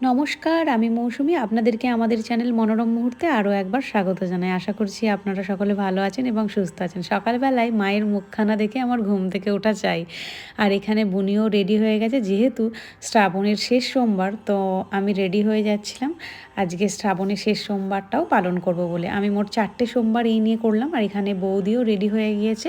নমস্কার, আমি মৌসুমি। আপনাদেরকে আমাদের চ্যানেল মনোরম মুহূর্তে আরও একবার স্বাগত জানাই। আশা করছি আপনারা সকলে ভালো আছেন এবং সুস্থ আছেন। সকালবেলায় মায়ের মুখখানা দেখে আমার ঘুম থেকে ওঠা চাই। আর এখানে বুনিও রেডি হয়ে গেছে, যেহেতু শ্রাবণের শেষ সোমবার, তো আমি রেডি হয়ে যাচ্ছিলাম। আজকে শ্রাবণের শেষ সোমবারটাও পালন করব বলে। আমি মোট চারটে সোমবার এই নিয়ে করলাম আর এখানে বৌদিও রেডি হয়ে গিয়েছে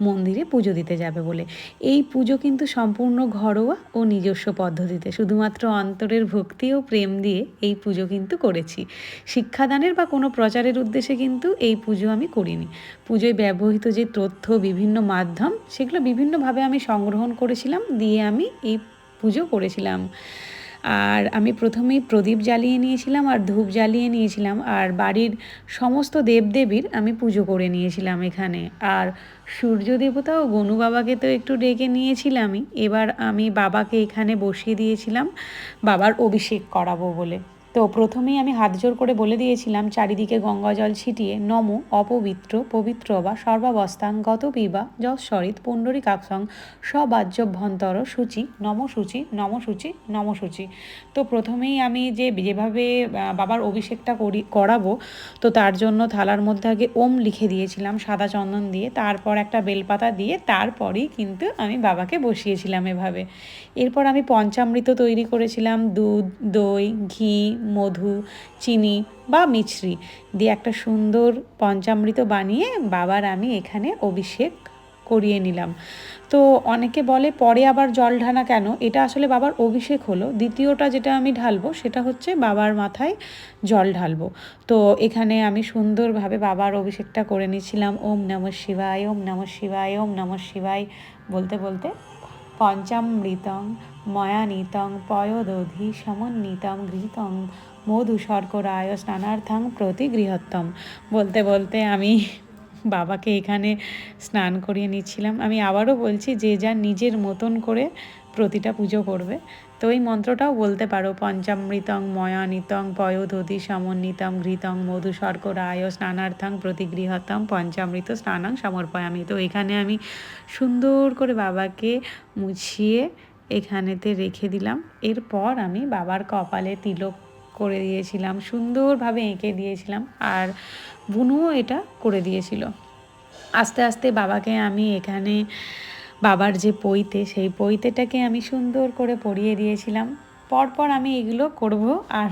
মন্দিরে পুজো দিতে যাবে বলে। এই পুজো কিন্তু সম্পূর্ণ ঘরোয়া ও নিজস্ব পদ্ধতিতে। শুধুমাত্র অন্তরের ভক্তি ও প্রেম দিয়ে এই পুজো কিন্তু করেছি। শিক্ষাদানের বা কোনো প্রচারের উদ্দেশ্যে কিন্তু এই পুজো আমি করিনি। পুজোয় ব্যবহৃত যে তথ্য, বিভিন্ন মাধ্যম, সেগুলো বিভিন্নভাবে আমি সংগ্রহণ করেছিলাম, দিয়ে আমি এই পুজো করেছিলাম। আর আমি প্রথমেই প্রদীপ জ্বালিয়ে নিয়েছিলাম আর ধূপ জ্বালিয়ে নিয়েছিলাম আর বাড়ির সমস্ত দেবদেবীর আমি পুজো করে নিয়েছিলাম এখানে। আর সূর্য দেবতা ও গনু বাবাকে তো একটু ডেকে নিয়েছিলামই। এবার আমি বাবাকে এখানে বসিয়ে দিয়েছিলাম। বাবার অভিষেক করাবো বলে। তো প্রথমেই আমি হাত জোর করে বলে দিয়েছিলাম, চারিদিকে গঙ্গা জল ছিটিয়ে, নম, অপবিত্র, পবিত্র বা সর্বাবস্থান, গত পিবা যশ্বরিত পুণ্ডরী কাকসং সবাজ্যভ্যন্তর সূচি নম সূচি নম সূচি নম সূচি তো প্রথমেই আমি যে যেভাবে বাবার অভিষেকটা করি, করাবো, তো তার জন্য থালার মধ্যে আগে ওম লিখে দিয়েছিলাম, সাদা চন্দন দিয়ে, তারপর একটা বেলপাতা দিয়ে, তারপরেই কিন্তু আমি বাবাকে বসিয়েছিলাম এভাবে। এরপর আমি পঞ্চামৃত তৈরি করেছিলাম, দুধ, দই, ঘি মধু, চিনি বা মিছরি দিয়ে একটা সুন্দর পঞ্চামৃত বানিয়ে বাবার আমি এখানে অভিষেক করিয়ে নিলাম। তো অনেকে বলে, পরে আবার জল ঢানা কেন? এটা আসলে বাবার অভিষেক হলো। দ্বিতীয়টা যেটা আমি ঢালবো, সেটা হচ্ছে বাবার মাথায় জল ঢালবো। তো এখানে আমি সুন্দরভাবে বাবার অভিষেকটা করে নিয়েছিলাম। ওম নম শিবায়, ওম নম শিবায়, ওম নম শিবায় বলতে বলতে পঞ্চামৃতং ময়ানীতং পয়োদধি সমন্বিতং ঘৃতং মধু শর্করায় স্নানার্থং প্রতি গৃহত্তম বলতে বলতে আমি বাবাকে এখানে স্নান করিয়ে নিচ্ছিলাম। আমি আবারও বলছি, যে যা নিজের মতন করে প্রতিটা পুজো করবে তো এই মন্ত্রটাও বলতে পারো, পঞ্চামৃতং, ময়ানিতং, পয়োধতি, সমন্বিতং, ঘৃতং মধু শর্করায় স্নানার্থং, প্রতিগৃহতম, পঞ্চামৃত, স্নানাং, সমর্পয়ামি। তো এখানে আমি সুন্দর করে বাবাকে মুছিয়ে এখানেতে রেখে দিলাম। এরপর আমি বাবার কপালে তিলক করে দিয়েছিলাম, সুন্দরভাবে এঁকে দিয়েছিলাম আর বুনুও এটা করে দিয়েছিল। আস্তে আস্তে বাবাকে আমি এখানে বাবার যে পইতে সেই পইতেটাকে আমি সুন্দর করে পরিয়ে দিয়েছিলাম। পরপর আমি এগুলো করব আর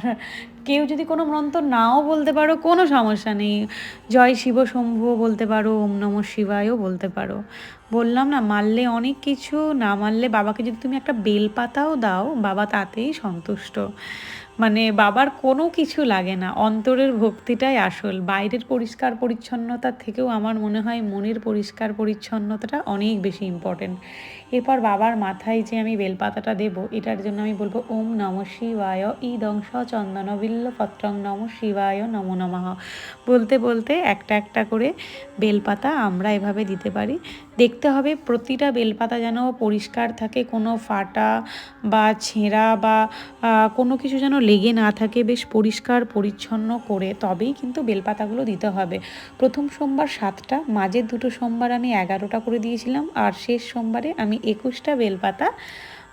কেউ যদি কোনো মন্ত্র নাও বলতে পারো, কোনো সমস্যা নেই। জয় শিব শম্ভুও বলতে পারো, ওম নম শিবায়ও বলতে পারো। বললাম না, মারলে অনেক কিছু, না মারলে বাবাকে যদি তুমি একটা বেলপাতাও দাও, বাবা তাতেই সন্তুষ্ট। মানে বাবার কোনো কিছু লাগে না, অন্তরের ভক্তিটাই আসল। বাইরের পরিষ্কার পরিচ্ছন্নতার থেকেও আমার মনে হয় মনের পরিষ্কার পরিচ্ছন্নতাটা অনেক বেশি ইম্পর্টেন্ট এরপর বাবার মাথায় যে আমি বেলপাতাটা দেব, এটার জন্য আমি বলব, ওম নম শিবায় ইদংশ চন্দন বিল্লপত্রং নম শিবায়, নম নমঃ। বলতে বলতে একটা একটা করে বেলপাতা আমরা এভাবে দিতে পারি। দেখতে হবে প্রতিটা বেলপাতা যেন পরিষ্কার থাকে, কোনো ফাটা বা ছেঁড়া বা কোনো কিছু যেন লেগে না থাকে, বেশ পরিষ্কার পরিচ্ছন্ন করে তবেই কিন্তু বেলপাতাগুলো দিতে হবে। প্রথম সোমবার সাতটা, মাঝের দুটো সোমবার আমি এগারোটা করে দিয়েছিলাম, আর শেষ সোমবারে আমি একুশটা বেলপাতা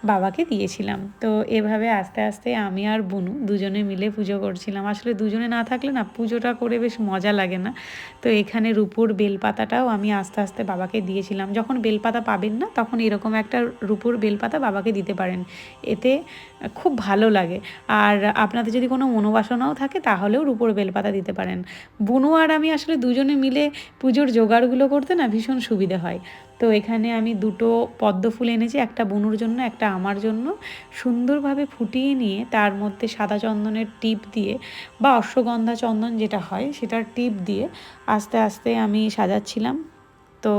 বাবাকে দিয়েছিলাম। তো এভাবে আস্তে আস্তে আমি আর বুনু দুজনে মিলে পুজো করছিলাম। আসলে দুজনে না থাকলে না পুজোটা করে বেশ মজা লাগে না। তো এখানে রুপুর বেলপাতাটাও আমি আস্তে আস্তে বাবাকে দিয়েছিলাম। যখন বেলপাতা পাবেন না তখন এরকম একটা রুপুর বেলপাতা বাবাকে দিতে পারেন। এতে খুব ভালো লাগে। আর আপনাদের যদি কোনো মনোবাসনাও থাকে তাহলেও রুপোর বেলপাতা দিতে পারেন। বুনু আর আমি আসলে দুজনে মিলে পুজোর জোগাড়গুলো করতে না ভীষণ সুবিধে হয়। তো এখানে আমি দুটো পদ্ম ফুল এনেছি, একটা বুনুর জন্য, একটা আমার জন্য। সুন্দরভাবে ফুটিয়ে নিয়ে তার মধ্যে সাদা চন্দনের টিপ দিয়ে বা অশ্বগন্ধা চন্দন যেটা হয় সেটার টিপ দিয়ে আস্তে আস্তে আমি সাজাচ্ছিলাম। তো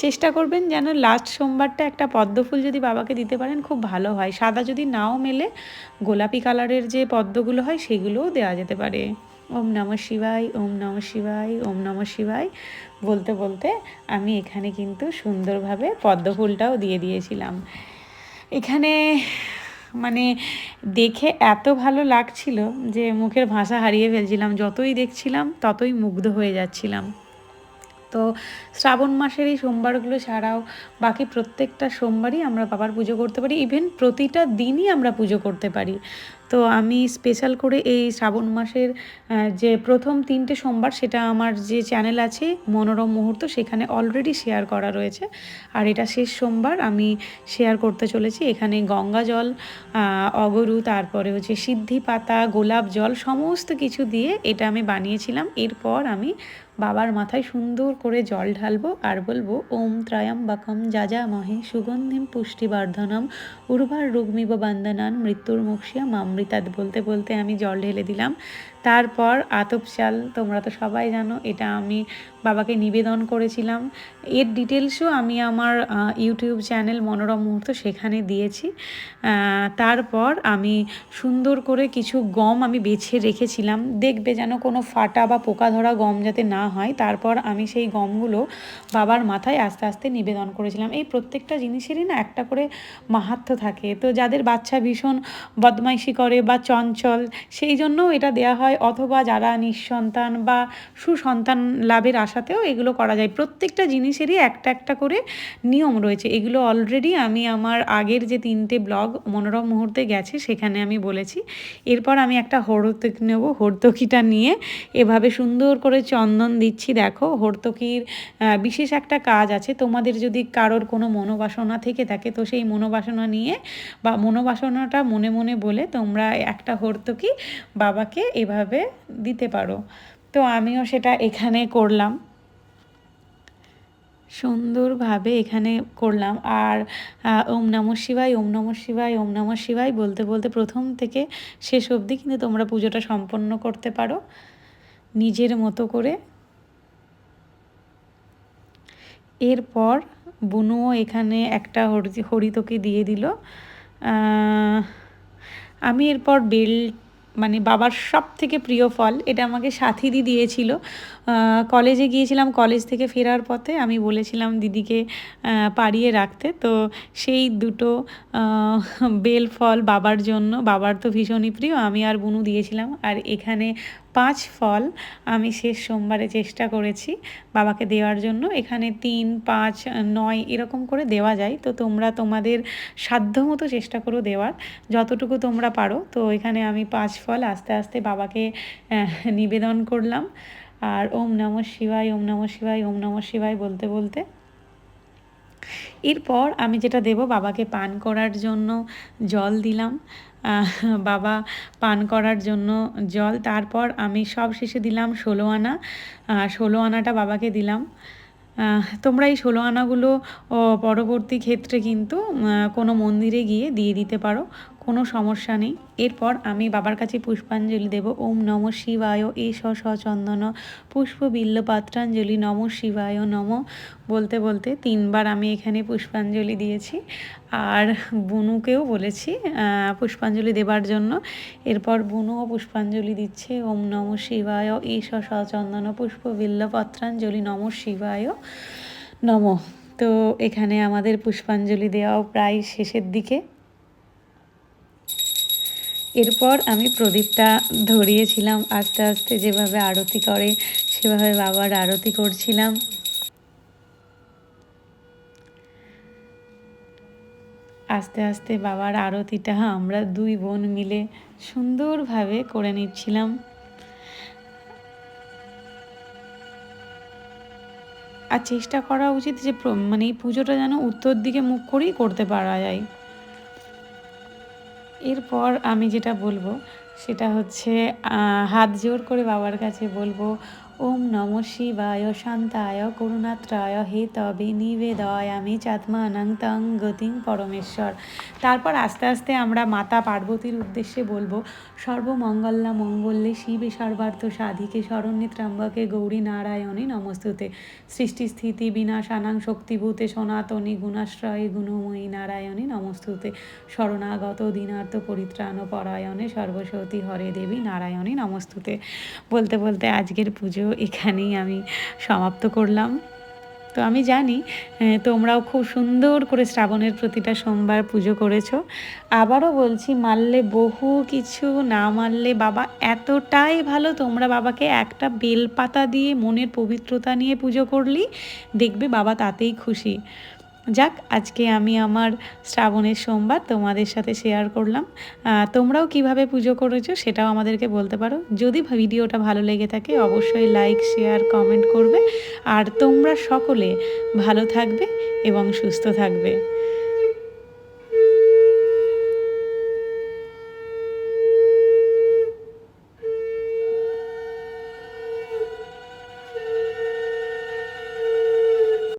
চেষ্টা করবেন যেন লাস্ট সোমবারটা একটা পদ্ম ফুল যদি বাবাকে দিতে পারেন খুব ভালো হয়। সাদা যদি নাও মেলে, গোলাপি কালারের যে পদ্মগুলো হয় সেগুলোও দেওয়া যেতে পারে। ওম নম শিবাই ওম নম শিবাই ওম নম শিবাই বলতে বলতে আমি এখানে কিন্তু সুন্দরভাবে পদ্ম ফুলটাও দিয়ে দিয়েছিলাম। এখানে মানে দেখে এত ভালো লাগছিল যে মুখের ভাষা হারিয়ে ফেলছিলাম, যতই দেখছিলাম ততই মুগ্ধ হয়ে যাচ্ছিলাম। তো শ্রাবণ মাসের এই সোমবারগুলো ছাড়াও বাকি প্রত্যেকটা সোমবারই আমরা বাবার পুজো করতে পারি ইভেন প্রতিটা দিনই আমরা পুজো করতে পারি। তো আমি স্পেশাল করে এই শ্রাবণ মাসের যে প্রথম তিনটে সোমবার সেটা আমার যে চ্যানেল আছে মনোরম মুহূর্ত সেখানে অলরেডি শেয়ার করা রয়েছে। আর এটা শেষ সোমবার আমি শেয়ার করতে চলেছি। এখানে গঙ্গা জল অগরু, তারপরে হচ্ছে সিদ্ধি পাতা, গোলাপ জল, সমস্ত কিছু দিয়ে এটা আমি বানিয়েছিলাম। এরপর আমি বাবার মাথায় সুন্দর করে জল ঢালবো আর বলব, ওম ত্রয়ম্বকম যা যা মহে সুগন্ধিম পুষ্টি পুষ্টিবর্ধনম উর্বার রুগ্মিব বন্দনান মৃত্যুর মুক্ষিয়া মামৃতাদ বলতে বলতে আমি জল ঢেলে দিলাম। তারপর আতপ চাল, তোমরা তো সবাই জানো, এটা আমি বাবাকে নিবেদন করেছিলাম। এর ডিটেলসও আমি আমার ইউটিউব চ্যানেল মনোরম মুহূর্ত সেখানে দিয়েছি। তারপর আমি সুন্দর করে কিছু গম আমি বেছে রেখেছিলাম। দেখবে যেন কোনো ফাটা বা পোকা ধরা গম যাতে না হয়, তারপর আমি সেই গমগুলো বাবার মাথায় আস্তে আস্তে নিবেদন করেছিলাম। এই প্রত্যেকটা জিনিসেরই না একটা করে মাহাত্ম্য থাকে। তো যাদের বাচ্চা ভীষণ বদমাইশি করে বা চঞ্চল, সেই জন্যও এটা দেয়া হয়। অথবা যারা নিঃসন্তান বা সুসন্তান লাভের আশাতেও এগুলো করা যায়। প্রত্যেকটা জিনিসেরই একটা একটা করে নিয়ম রয়েছে। এগুলো অলরেডি আমি আমার আগের যে তিনটে ব্লগ মনোরম মুহূর্তে গেছে, সেখানে আমি বলেছি। এরপর আমি একটা হরতক নেব। হরতকিটা নিয়ে এভাবে সুন্দর করে চন্দন দিচ্ছি, দেখো, হরতকির বিশেষ একটা কাজ আছে। তোমাদের যদি কারোর কোনো মনোবাসনা থেকে থাকে, তো সেই মনোবাসনা নিয়ে বা মনোবাসনাটা মনে মনে বলে তোমরা একটা হরতকি বাবাকে এভাবে দিতে পারো। তো আমিও সেটা এখানে করলাম। সুন্দরভাবে এখানে করলাম। আর ওম নম শিবায়, ওম নম শিবায়, ওম নম শিবায় বলতে বলতে প্রথম থেকে শেষ অবধি কিন্তু তোমরা পুজোটা সম্পন্ন করতে পারো। নিজের মতো করে এরপর বুনুও এখানে একটা হরি হরিতকে দিয়ে দিল। আমি এরপর বেল মানে বাবার সব থেকে প্রিয় ফল, এটা আমাকে সাথীদি দিয়েছিল। কলেজে গিয়েছিলাম, কলেজ থেকে ফেরার পথে আমি বলেছিলাম, দিদিকে পাড়িয়ে রাখতে। তো সেই দুটো বেল ফল বাবার জন্য, বাবার তো ভীষণই প্রিয়, আমি আর বুনু দিয়েছিলাম। আর এখানে পাঁচ ফল আমি শেষ সোমবারে চেষ্টা করেছি বাবাকে দেওয়ার জন্য। এখানে তিন, পাঁচ, নয় এরকম করে দেওয়া যায়। তো তোমরা তোমাদের সাধ্যমতো চেষ্টা করো দেওয়ার। যতটুকু তোমরা পারো। তো এখানে আমি পাঁচ ফল আস্তে আস্তে বাবাকে নিবেদন করলাম। আর ওম নম শিবায়, ওম নম শিবায়, ওম নম শিবায় বলতে বলতে এরপর আমি যেটা দেব, বাবাকে পান করার জন্য জল দিলাম। বাবা পান করার জন্য জল। তারপর আমি সব শেষে দিলাম ষোলো আনা। ষোলো আনাটা বাবাকে দিলাম। তোমরা এই ষোলো আনাগুলো পরবর্তী ক্ষেত্রে কিন্তু কোনো মন্দিরে গিয়ে দিয়ে দিতে পারো। কোনো সমস্যা নেই। এরপর আমি বাবার কাছে পুষ্পাঞ্জলি দেব। ওম নম শিবায় এস সচন্দন পুষ্প বিল্ল পাত্রাঞ্জলি নম শিবায় নম। বলতে বলতে তিনবার আমি এখানে পুষ্পাঞ্জলি দিয়েছি। আর বুনুকেও বলেছি পুষ্পাঞ্জলি দেবার জন্য। এরপর বুনুও পুষ্পাঞ্জলি দিচ্ছে। ওম নম শিবায় এস সচন্দন পুষ্প বিল্ল পত্রাঞ্জলি নম শিবায় নম। তো এখানে আমাদের পুষ্পাঞ্জলি দেওয়াও প্রায় শেষের দিকে। এরপর আমি প্রদীপটা ধরিয়েছিলাম আস্তে আস্তে যেভাবে আরতি করে, সেভাবে বাবার আরতি করছিলাম। আস্তে আস্তে বাবার আরতিটা আমরা দুই বোন মিলে সুন্দরভাবে করে নিচ্ছিলাম। আর চেষ্টা করা উচিত যে মানে এই পুজোটা যেন উত্তর দিকে মুখ করেই করতে পারা যায়। এরপর আমি যেটা বলব সেটা হচ্ছে হাত জোর করে বাবার কাছে বলব ওম নম শিবায় শান্তায় করুণাত্রায় হে তবে নিবেদয়। আমি চাত্মানাং তং গতিং পরমেশ্বর। তারপর আস্তে আস্তে আমরা মাতা পার্বতীর উদ্দেশ্যে বলব, সর্বমঙ্গলা মঙ্গল্যে শিবে সর্বার্থ সাধিকে শরণ্যে ত্রম্বকে গৌরী নারায়ণে নমস্তুতে। সৃষ্টি স্থিতি বিনাশানাং শক্তিভূতে সনাতনী গুণাশ্রয়ে গুণময়ী নারায়ণী নমস্তুতে। শরণাগত দীনার্থ পরিত্রাণ পরায়ণে সর্বসতী হরে দেবী নারায়ণে নমস্তুতে। বলতে বলতে আজকের পুজো এখানেই আমি সমাপ্ত করলাম। তো আমি জানি তোমরাও খুব সুন্দর করে শ্রাবণের প্রতিটা সোমবার পুজো করেছ। আবারও বলছি, মারলে বহু কিছু, না মারলে বাবা এতটাই ভালো, তোমরা বাবাকে একটা বেলপাতা দিয়ে, মনের পবিত্রতা নিয়ে পুজো করলি, দেখবে বাবা তাতেই খুশি। যাক, আজকে আমি আমার শ্রাবণের সোমবার তোমাদের সাথে শেয়ার করলাম। তোমরাও কীভাবে পুজো করেছ সেটাও আমাদেরকে বলতে পারো। যদি ভিডিওটা ভালো লেগে থাকে, অবশ্যই লাইক শেয়ার কমেন্ট করবে। আর তোমরা সকলে ভালো থাকবে এবং সুস্থ থাকবে।